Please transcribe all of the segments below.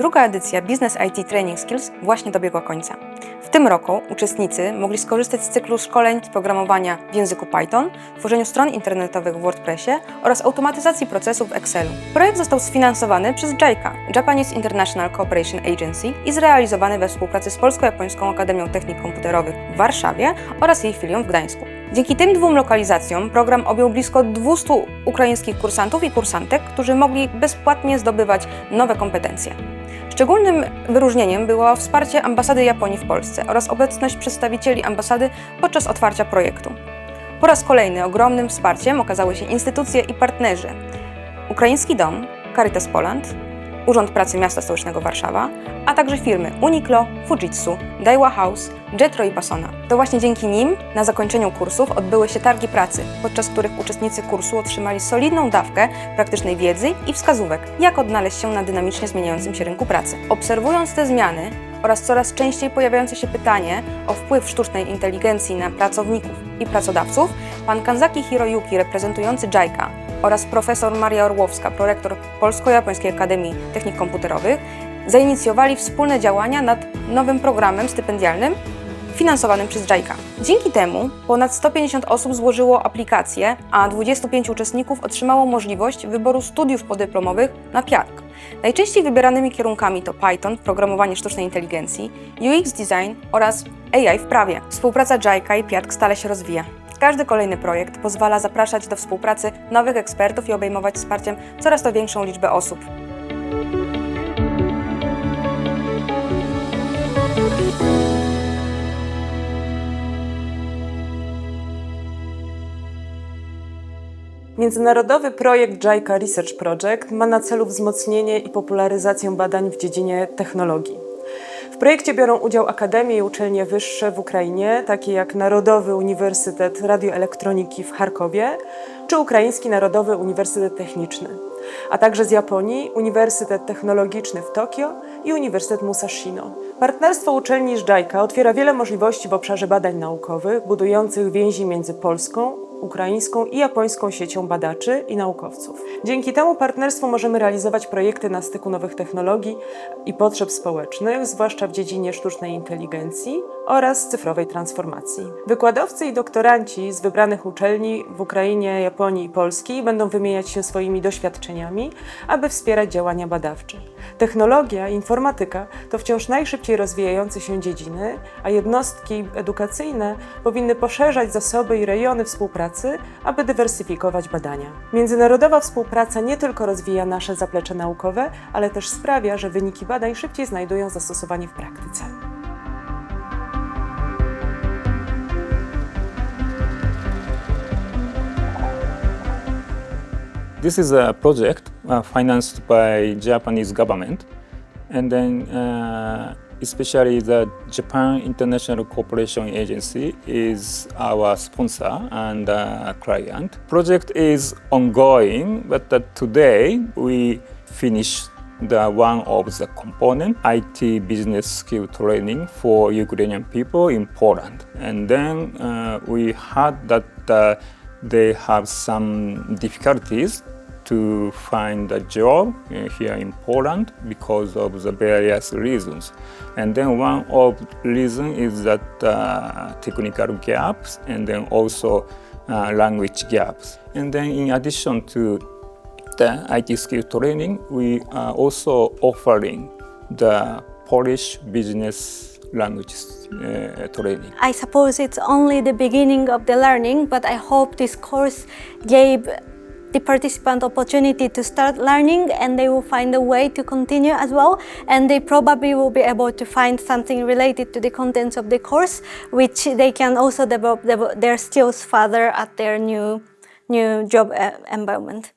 Druga edycja Business IT Training Skills właśnie dobiegła końca. W tym roku uczestnicy mogli skorzystać z cyklu szkoleń z programowania w języku Python, tworzeniu stron internetowych w WordPressie oraz automatyzacji procesów w Excelu. Projekt został sfinansowany przez JICA, Japanese International Cooperation Agency i zrealizowany we współpracy z Polsko-Japońską Akademią Technik Komputerowych w Warszawie oraz jej filią w Gdańsku. Dzięki tym dwóm lokalizacjom program objął blisko 200 ukraińskich kursantów i kursantek, którzy mogli bezpłatnie zdobywać nowe kompetencje. Szczególnym wyróżnieniem było wsparcie ambasady Japonii w Polsce oraz obecność przedstawicieli ambasady podczas otwarcia projektu. Po raz kolejny ogromnym wsparciem okazały się instytucje i partnerzy. Ukraiński Dom, Caritas Poland, Urząd Pracy Miasta Stołecznego Warszawa, a także firmy Uniqlo, Fujitsu, Daiwa House, Jetro i Pasona. To właśnie dzięki nim na zakończeniu kursów odbyły się targi pracy, podczas których uczestnicy kursu otrzymali solidną dawkę praktycznej wiedzy i wskazówek, jak odnaleźć się na dynamicznie zmieniającym się rynku pracy. Obserwując te zmiany oraz coraz częściej pojawiające się pytanie o wpływ sztucznej inteligencji na pracowników i pracodawców, pan Kanzaki Hiroyuki, reprezentujący JICA oraz profesor Maria Orłowska, prorektor Polsko-Japońskiej Akademii Technik Komputerowych, zainicjowali wspólne działania nad nowym programem stypendialnym finansowanym przez JICA. Dzięki temu ponad 150 osób złożyło aplikację, a 25 uczestników otrzymało możliwość wyboru studiów podyplomowych na PIAK. Najczęściej wybieranymi kierunkami to Python, programowanie sztucznej inteligencji, UX design oraz AI w prawie. Współpraca JICA i PIAK stale się rozwija. Każdy kolejny projekt pozwala zapraszać do współpracy nowych ekspertów i obejmować wsparciem coraz to większą liczbę osób. Międzynarodowy projekt JICA Research Project ma na celu wzmocnienie i popularyzację badań w dziedzinie technologii. Projekcie biorą udział akademie i uczelnie wyższe w Ukrainie, takie jak Narodowy Uniwersytet Radioelektroniki w Charkowie czy Ukraiński Narodowy Uniwersytet Techniczny, a także z Japonii Uniwersytet Technologiczny w Tokio i Uniwersytet Musashino. Partnerstwo uczelni z JICA otwiera wiele możliwości w obszarze badań naukowych, budujących więzi między Polską, ukraińską i japońską siecią badaczy i naukowców. Dzięki temu partnerstwu możemy realizować projekty na styku nowych technologii i potrzeb społecznych, zwłaszcza w dziedzinie sztucznej inteligencji oraz cyfrowej transformacji. Wykładowcy i doktoranci z wybranych uczelni w Ukrainie, Japonii i Polski będą wymieniać się swoimi doświadczeniami, aby wspierać działania badawcze. Technologia i informatyka to wciąż najszybciej rozwijające się dziedziny, a jednostki edukacyjne powinny poszerzać zasoby i rejony współpracy, aby dywersyfikować badania. Międzynarodowa współpraca nie tylko rozwija nasze zaplecze naukowe, ale też sprawia, że wyniki badań szybciej znajdują zastosowanie w praktyce. This is a project uh, financed by Japanese government, and then uh, especially the Japan International Cooperation Agency is our sponsor and uh, client. Project is ongoing, but uh, today we finished the one of the component IT business skill training for Ukrainian people in Poland, and then uh, we heard that uh, they have some difficulties to find a job uh, here in Poland because of the various reasons. And then one of reason is that uh, technical gaps and then also uh, language gaps. And then in addition to the IT skill training, we are also offering the Polish business languages uh, training. I suppose it's only the beginning of the learning, but I hope this course gave the participant opportunity to start learning and they will find a way to continue as well and they probably will be able to find something related to the contents of the course which they can also develop their- skills further at their new new job uh, environment.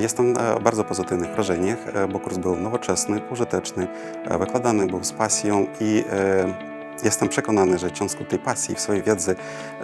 Jestem e, bardzo pozytywnych wrażeniach, e, bo kurs był nowoczesny, użyteczny, e, wykładany był z pasją i jestem przekonany, że w związku tej pasji w swojej wiedzy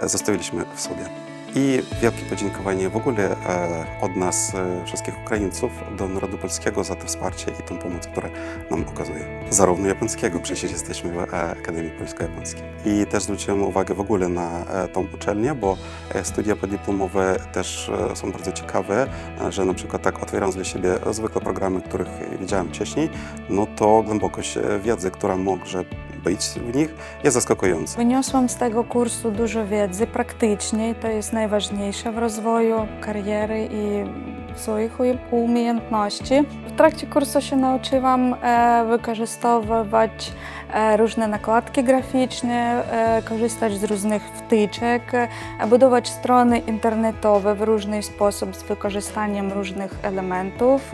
zostawiliśmy w sobie. I wielkie podziękowanie w ogóle e, od nas, e, wszystkich Ukraińców, do narodu polskiego za to wsparcie i tą pomoc, którą nam okazuje. Zarówno japońskiego, przecież jesteśmy w e, Akademii Polsko-Japońskiej. I też zwróciłem uwagę w ogóle na tą uczelnię, bo studia podyplomowe też są bardzo ciekawe, że na przykład tak otwierając dla siebie zwykle programy, których widziałem wcześniej, no to głębokość wiedzy, która może być w nich, jest zaskakująca. Wyniosłam z tego kursu dużo wiedzy praktycznej, to jest najważniejsze w rozwoju kariery i swoich umiejętności. W trakcie kursu się nauczyłam e, wykorzystywać e, różne nakładki graficzne, e, korzystać z różnych wtyczek, budować strony internetowe w różny sposób z wykorzystaniem różnych elementów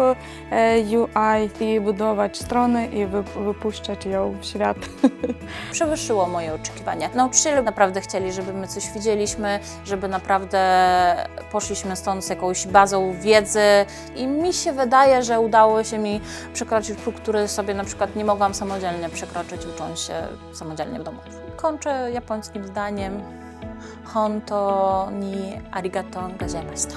UI i budować strony i wy, wypuszczać ją w świat. przewyższyło moje oczekiwania. Nauczyciele naprawdę chcieli, żeby my coś widzieliśmy, żeby naprawdę poszliśmy stąd z jakąś bazą wiedzy i mi się wydaje, że udało się mi przekroczyć próg, który sobie na przykład nie mogłam samodzielnie przekroczyć, ucząc się samodzielnie w domu. Kończę japońskim zdaniem Honto ni arigato gozaimashita.